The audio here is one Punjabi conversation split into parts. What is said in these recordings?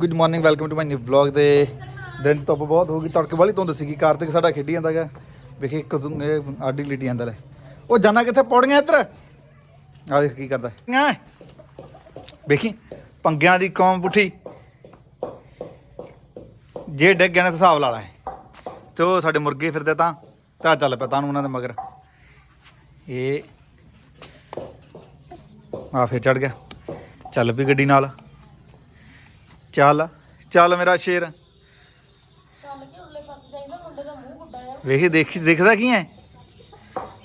Good morning welcome to my new vlog ਦੇ ਦਿਨ ਧੁੱਪ ਬਹੁਤ ਹੋ ਗਈ। ਤੜਕੇ ਵਾਲੀ ਧੁੰਦ ਸੀਗੀ ਕਾਰਤਿਕ ਸਾਡਾ ਖੇਡੀ ਜਾਂਦਾ ਗਾ। ਵੇਖੇ ਇੱਕ ਇਹ ਆਡੀ ਲਿਟੀ ਜਾਂਦਾ ਲੈ ਉਹ ਜਾਣਾ ਕਿੱਥੇ? ਪੌੜੀਆਂ ਇੱਧਰ। ਆ ਵੇਖ ਕੀ ਕਰਦਾ। ਹੈ। ਵੇਖੀ ਪੰਗਿਆਂ ਦੀ ਕੌਮ ਪੁੱਠੀ। ਜੇ ਡਿੱਗ ਗਿਆ ਨਾ ਤਾਂ ਹਿਸਾਬ ਲਾ ਲੈ। ਤੇ ਉਹ ਸਾਡੇ ਮੁਰਗੇ ਫਿਰਦੇ ਤਾਂ ਤਾਂ ਚੱਲ ਪਿਆ ਤਾਂ ਉਹਨਾਂ ਦੇ ਮਗਰ। ਇਹ ਆ ਫੇਰ ਚੜ ਗਿਆ। ਚੱਲ ਵੀ ਗੱਡੀ ਨਾਲ। ਚੱਲ ਚੱਲ ਮੇਰਾ ਸ਼ੇਰ। ਚੱਲ ਕੇ ਉਰਲੇ ਪਾਸੇ ਜਾਈਦਾ ਮੁੰਡੇ ਦਾ ਮੂੰਹ ਗੁੱਡਾ ਆ ਵੇਖੀ ਦੇਖੀ ਦਿਖਦਾ ਕੀ ਹੈ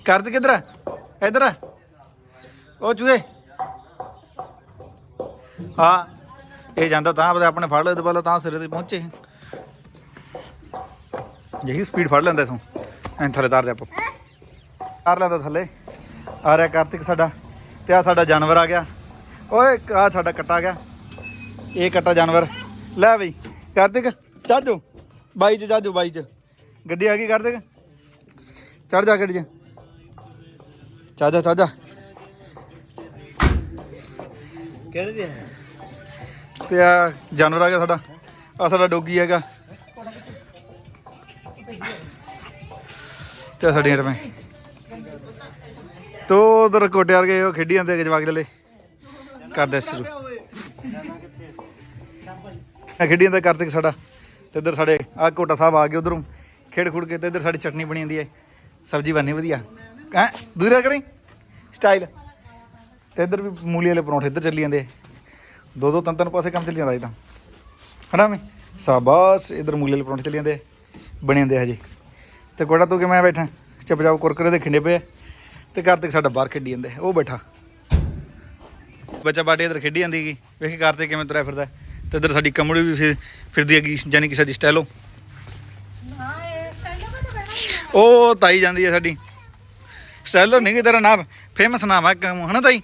ਕਰਦ ਕਿੱਧਰ ਆ? ਇੱਧਰ ਆ। ਉਹ ਚੂਹੇ। ਹਾਂ ਇਹ ਜਾਂਦਾ ਤਾਂ ਬਸ ਆਪਣੇ ਫੜ ਲੈ ਤੇ ਪਹਿਲਾਂ ਤਾਂ ਸਿਰੇ ਤੇ ਪਹੁੰਚੇ। ਯਹੀ ਸਪੀਡ ਫੜ ਲੈਂਦਾ ਇਥੋਂ। ਐਂ ਥੱਲੇ ਤਾਰ ਦੇ ਆਪਾਂ। ਤਾਰ ਲੈਂਦਾ ਥੱਲੇ। ਆ ਰਿਹਾ ਕਾਰਤਿਕ ਸਾਡਾ ਤੇ ਆ ਸਾਡਾ ਜਾਨਵਰ ਆ ਗਿਆ। ਓਏ ਆ ਸਾਡਾ ਕੱਟਾ ਗਿਆ। ਇਹ ਕੱਟਾ ਜਾਨਵਰ। ਲੈ ਬਈ ਕਾਰਤਿਕ ਚਾਜੋ ਬਾਈ ਚ ਚਾਜੋ ਬਾਈ ਚ। ਗੱਡੀ ਆ ਗਈ ਕਾਰਤਿਕ ਚੜ ਜਾ ਗੱਡੀ 'ਚ। ਚਾ ਜਾ ਚਾ ਜਾ। ਕਿਹੜੇ ਦੇ ਤੇ ਆ ਜਾਨਵਰ ਆ ਗਿਆ ਸਾਡਾ। ਆ ਸਾਡਾ ਡੋਗੀ ਹੈਗਾ। ਤੇ ਸਾਡੀਆਂ ਰਮੇ ਤੋ ਉਧਰ ਕੋਟੇ ਵਰਗੇ ਉਹ ਖੇਡੀ ਜਾਂਦੇ ਜਵਾਕ ਜਲੇ। ਕਰਦੇ ਸ਼ੁਰੂ। ਆ ਖੇਡੀ ਜਾਂਦਾ ਕਾਰਤਿਕ ਸਾਡਾ ਤੇ ਇੱਧਰ ਸਾਡੇ ਆ ਕੋਟਾ ਸਾਹਿਬ ਆ ਗਏ ਉਧਰੋਂ। ਖੇਡ ਖੁੜ ਕੇ ਤੇ ਇੱਧਰ ਸਾਡੀ ਚਟਨੀ ਬਣੀ ਜਾਂਦੀ ਹੈ। ਸਬਜ਼ੀ ਬਣਨੀ ਵਧੀਆ। ਹੈ? ਦੂਰਾ ਕਰੀ? ਸਟਾਈਲ ਤੇ ਇੱਧਰ ਵੀ ਮੂਲੀ ਵਾਲੇ ਪਰੌਂਠੇ ਇੱਧਰ ਚੱਲੀ ਜਾਂਦੇ। ਦੋ ਦੋ, ਤਿੰਨ ਤਿੰਨ ਪਾਸੇ ਕੰਮ ਚੱਲੀ ਜਾਂਦਾ ਇਹ ਤਾਂ। ਹਨਾ ਮੈਂ ਸਾਬਾਸ, ਇੱਧਰ ਮੂਲੀ ਵਾਲੇ ਪਰੌਂਠੇ ਚੱਲੀ ਜਾਂਦੇ। ਬਣੇ ਜਾਂਦੇ ਹਜੇ। ਤੇ ਕੋੜਾ ਤੂੰ ਕਿਵੇਂ ਬੈਠਾ? ਚੁੱਪ ਜਾਓ ਕੁਰਕਰੇ ਦੇ ਖਿੰਡੇ ਪਏ ਆ। ਤੇ ਕਾਰਤਿਕ ਸਾਡਾ ਬਾਹਰ ਖੇਡੀ ਜਾਂਦੇ। ਉਹ ਬੈਠਾ। ਬੱਚਾ ਬਾਟੇ ਇੱਧਰ ਖੇਡੀ ਜਾਂਦੀ ਹੈਗੀ। ਵੇਖੀ ਕਾਰਤਿਕ ਕਿਵੇਂ ਤੁਰਿਆ ਫਿਰਦਾ। ਤੇ ਇੱਧਰ ਸਾਡੀ ਕਮੜੀ ਵੀ ਫਿਰ- ਫਿਰਦੀ ਹੈਗੀ ਯਾਨੀ ਕਿ ਸਾਡੀ ਹਾਂ ਤੇ ਬਹਿਣਾ ਉਹ ਤਾਈ ਜਾਂਦੀ ਹੈ ਸਾਡੀ। ਸਟਾਈਲੋ ਨਹੀਂ ਕਿ ਤੇਰਾ ਨਾਮ ਫੇਮਸ ਨਾਮ ਹੈ ਹਨਾ ਤਾਈ?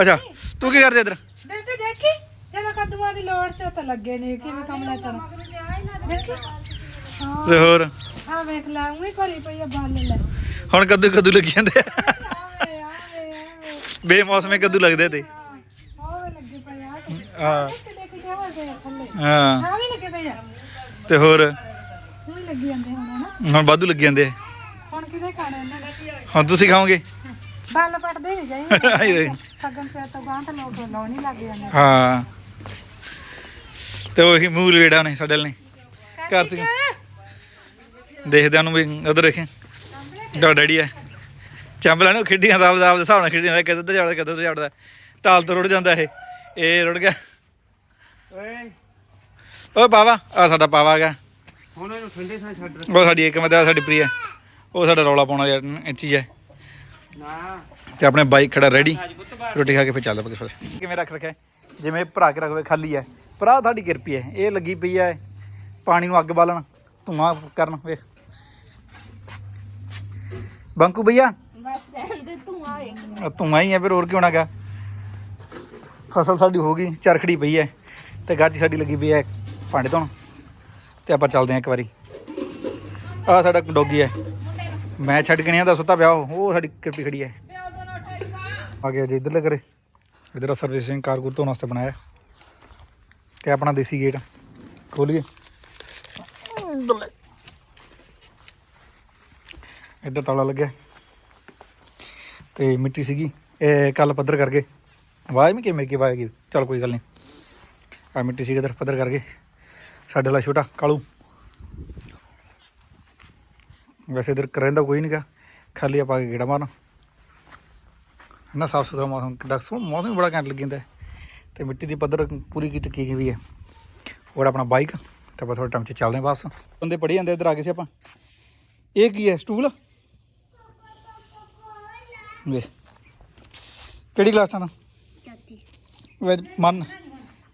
ਅੱਛਾ ਤੂੰ ਕੀ ਕਰਦੇ ਇੱਧਰ? ਬੇਬੇ ਦੇਖੀ ਜਦੋਂ ਕਦੂਆਂ ਦੀ ਲੋੜ ਸੀ ਤਾਂ ਲੱਗੇ ਨੇ ਕਿਵੇਂ ਕੰਮ ਲੈ ਤਰ? ਦੇਖੀ? ਹਾਂ। ਤੇ ਹੋਰ? ਆ ਵੇਖ ਲੈ ਉਹੀ ਭਰੀ ਪਈ ਆ ਬਾਲ ਲੈ। ਹੁਣ ਕੱਦੂ ਕੱਦੂ ਲੱਗੀ ਜਾਂਦੇ ਆ। ਆਵੇ ਆਵੇ ਆਵੇ। ਬੇਮੌਸਮੇ ਕੱਦੂ ਲੱਗਦੇ ਤੇ। ਹਾਂ। ਹਾਂ। ਵੀ ਲੱਗੇ ਪਏ ਆ ਤੇ ਹੋਰ? ਉਹੀ ਲੱਗੀ ਜਾਂਦੇ ਹੁਣ ਹਨਾ ਹੁਣ ਵਾਧੂ ਲੱਗੀ ਜਾਂਦੇ ਹੁਣ ਕਿਤੇ ਖਾਣੇ ਇਹਨਾਂ ਨੇ ਹੁਣ ਤੁਸੀਂ ਖਾਓਗੇ? ਬਾਲ ਪੜਦੇ ਨਹੀਂ ਆਈ ਜਾਈ ਰਹੇ। ਸਗਨ ਸੇ ਤਾਂ ਗਾਂ ਤਾਂ ਲੋਕ ਲਾਉਣ ਲੱਗ ਜਾਂਦੇ ਹਾਂ। ਤੇ ਉਹੀ ਮੂਲ ਵੇੜਾ ਨੇ ਸਾਡੇ ਨੇ ਕਾਰਤਿਕ ਦੇਖਦਿਆਂ ਨੂੰ ਵੀ, ਉਧਰ ਦੇਖੇ। ਦਾ ਡੈਡੀ ਹੈ ਚੰਬਲਾ ਨੂੰ ਖੇਡੀਆਂ ਦਾ ਆਪਦਾ ਆਪਦੇ ਹਿਸਾਬ ਨਾਲ ਖੇਡੀਆਂ ਦਾ, ਕਿੱਧਰ ਤੋਂ ਕਿੱਧਰ ਤੋਂ ਜਾੜਦਾ ਟਾਲ ਤੋਂ ਰੁੜ ਜਾਂਦਾ ਇਹ। ਇਹ ਰੁੜ ਗਿਆ। ਓਏ। ਓਏ ਪਾਵਾ ਆ ਸਾਡਾ ਪਾਵਾ ਆ ਗਿਆ ਹੁਣ ਇਹਨੂੰ ਠੰਡੇ ਥਾਂ ਛੱਡ ਉਹ ਸਾਡੀ ਇੱਕ ਮਤਾ ਸਾਡੀ ਪ੍ਰਿਆ। ਉਹ ਸਾਡਾ ਰੌਲਾ ਪਾਉਣਾ ਯਾਰ ਇੱਚੀ ਹੈ ਨਾ। ਤੇ ਆਪਣੇ ਬਾਈਕ ਖੜਾ ਰੈਡੀ ਰੋਟੀ ਖਾ ਕੇ ਫਿਰ ਚੱਲ ਪਗੇ ਫਿਰ। ਕਿਵੇਂ ਰੱਖ ਰੱਖਿਆ? ਜਿਵੇਂ ਭਰਾ ਕੇ ਰੱਖਵੇ ਖਾਲੀ ਹੈ। ਭਰਾ ਤੁਹਾਡੀ ਕਿਰਪੀ ਹੈ। ਇਹ ਲੱਗੀ ਪਈ ਹੈ ਪਾਣੀ ਨੂੰ ਅੱਗ ਬਾਲਣ ਧੂਆਂ ਕਰਨ ਵੇਖ। ਬੰਕੂ ਭਈਆ? ਬਸ ਆਏ ਆਹ ਧੂਆਂ ਹੀ ਹੈ ਫਿਰ ਹੋਰ ਕੀ ਹੋਣਾ ਗਾ ਫਸਲ ਸਾਡੀ ਹੋ ਗਈ, ਚਰਖੜੀ ਪਈ ਹੈ ਤੇ ਗੱਜ ਸਾਡੀ ਲੱਗੀ ਪਈ ਹੈ ਭਾਂਡੇ ਧੋਣ। ਤੇ ਆਪਾਂ ਚੱਲਦੇ ਹਾਂ ਇੱਕ ਵਾਰੀ। ਆ ਸਾਡਾ ਡੋਗੀ ਹੈ। ਮੈਂ ਛੱਡ ਕੇ ਨਹੀਂ ਆਂਦਾ ਸੁੱਤਾ ਪਿਆ ਉਹ। ਉਹ ਸਾਡੀ ਕਿਰਪੀ ਖੜੀ ਹੈ। ਆ ਗਿਆ ਜੀ ਇੱਧਰਲੇ ਕਰੇ ਇਧਰ ਸਰਵਿਸਿੰਗ ਕਾਰਗੁਰ ਧੋਣ ਵਾਸਤੇ ਬਣਾਇਆ। ਤੇ ਆਪਣਾ ਦੇਸੀ ਗੇਟ। ਖੋਲੀਏ। ਇੱਧਰਲੇ। ਇੱਧਰ ਤਾਲਾ ਲੱਗਿਆ। ਤੇ ਮਿੱਟੀ ਸੀਗੀ। ਇਹ ਕੱਲ ਪੱਧਰ ਕਰਕੇ। ਆਵਾਜ਼ ਵੀ ਕਿਵੇਂ ਕੀ ਆਵਾਜ਼ ਗਈ ਚਲ ਕੋਈ ਗੱਲ ਨਹੀਂ ਆ ਮਿੱਟੀ ਸੀ ਇਧਰ, ਪੱਧਰ ਕਰਕੇ। ਸਾਡੇ ਵਾਲਾ ਛੋਟਾ, ਕਾਲੂ। ਵੈਸੇ ਇਧਰ ਰਹਿੰਦਾ ਕੋਈ ਨਹੀਂਗਾ ਖਾਲੀ ਆਪਾਂ ਕੇ ਗੇੜਾ ਮਾਰਨ। ਨਾ ਸਾਫ਼ ਸੁਥਰਾ ਮੌਸਮ ਕਿੱਡਾ ਮੌਸਮ ਵੀ ਬੜਾ ਘੈਂਟ ਲੱਗੀ ਜਾਂਦਾ। ਹੈ। ਤੇ ਮਿੱਟੀ ਦੀ ਪੱਧਰ ਪੂਰੀ ਕੀਤੀ ਕੀ ਵੀ ਹੈ। ਉਹ ਆਪਣਾ ਬਾਈਕ, ਤੇ ਆਪਾਂ ਥੋੜਾ ਟਾਈਮ ਚ ਚੱਲਦੇ ਹਾਂ ਵਾਪਸ। ਬੰਦੇ ਪੜੀ ਜਾਂਦੇ ਇਧਰ ਆ ਗਏ ਸੀ ਆਪਾਂ। ਇਹ ਕੀ ਹੈ, ਸਟੂਲ? ਵੇ ਕਿਹੜੀ ਕਲਾਸਾਂ ਦਾ ਵੇ ਮਨ,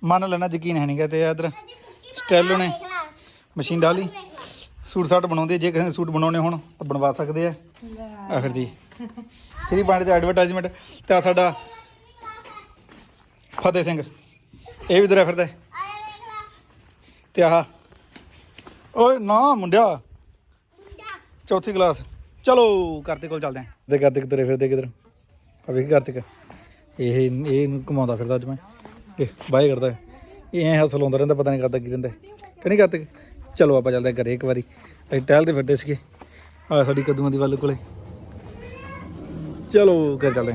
ਮੰਨ ਲੈਣਾ, ਯਕੀਨ ਹੈ ਨਹੀਂਗਾ ਤੇ ਇਧਰ ਸਟੈਲੋ ਨੇ ਮਸ਼ੀਨ ਡਾਲੀ ਸੂਟ ਸਾਟ ਬਣਾਉਂਦੇ ਜੇ ਕਿਸੇ ਨੇ ਸੂਟ ਬਣਾਉਣੇ ਹੋਣ ਤਾਂ ਬਣਵਾ ਸਕਦੇ ਆ। ਆਖਰ ਜੀ। ਫਰੀ ਪਾਣੀ ਤੇ ਐਡਵਰਟਾਈਜ਼ਮੈਂਟ ਤੇ ਆਹ ਸਾਡਾ ਫਤਿਹ ਸਿੰਘ। ਇਹ ਵੀ ਤੁਰਿਆ ਫਿਰਦਾ। ਹੈ। ਤੇ ਆਹ। ਓਏ ਨਾ, ਮੁੰਡਿਆ। ਚੌਥੀ ਕਲਾਸ। ਚਲੋ ਕਰਤੇ ਕੋਲ ਚੱਲਦੇ ਆਂ। ਤੇ ਕਰਦੇ ਤੁਰੇ ਫਿਰਦੇ ਕਿਧਰ? ਆ ਵੇਖ ਕਾਰਤਿਕ ਇਹ ਇਹ ਇਹਨੂੰ ਘੁਮਾਉਂਦਾ ਫਿਰਦਾ ਅੱਜ ਮੈਂ। ਇਹ ਬਾਏ ਕਰਦਾ। ਇਹ ਐ ਹੱਥ ਲਾਉਂਦਾ ਰਹਿੰਦਾ, ਪਤਾ ਨਹੀਂ ਕਰਦਾ ਕੀ ਰਹਿੰਦਾ। ਕਿ ਨਹੀਂ ਕਰਦੇ? ਚਲੋ ਆਪਾਂ ਚੱਲਦੇ ਹਾਂ ਘਰੇ ਇੱਕ ਵਾਰੀ। ਤੇ ਟਹਿਲਦੇ ਫਿਰਦੇ ਸੀਗੇ। ਆ ਸਾਡੀ ਕਦੂਆਂ ਦੀ ਵੱਲ ਕੋਲੇ। ਚਲੋ ਘਰ ਚੱਲਦੇ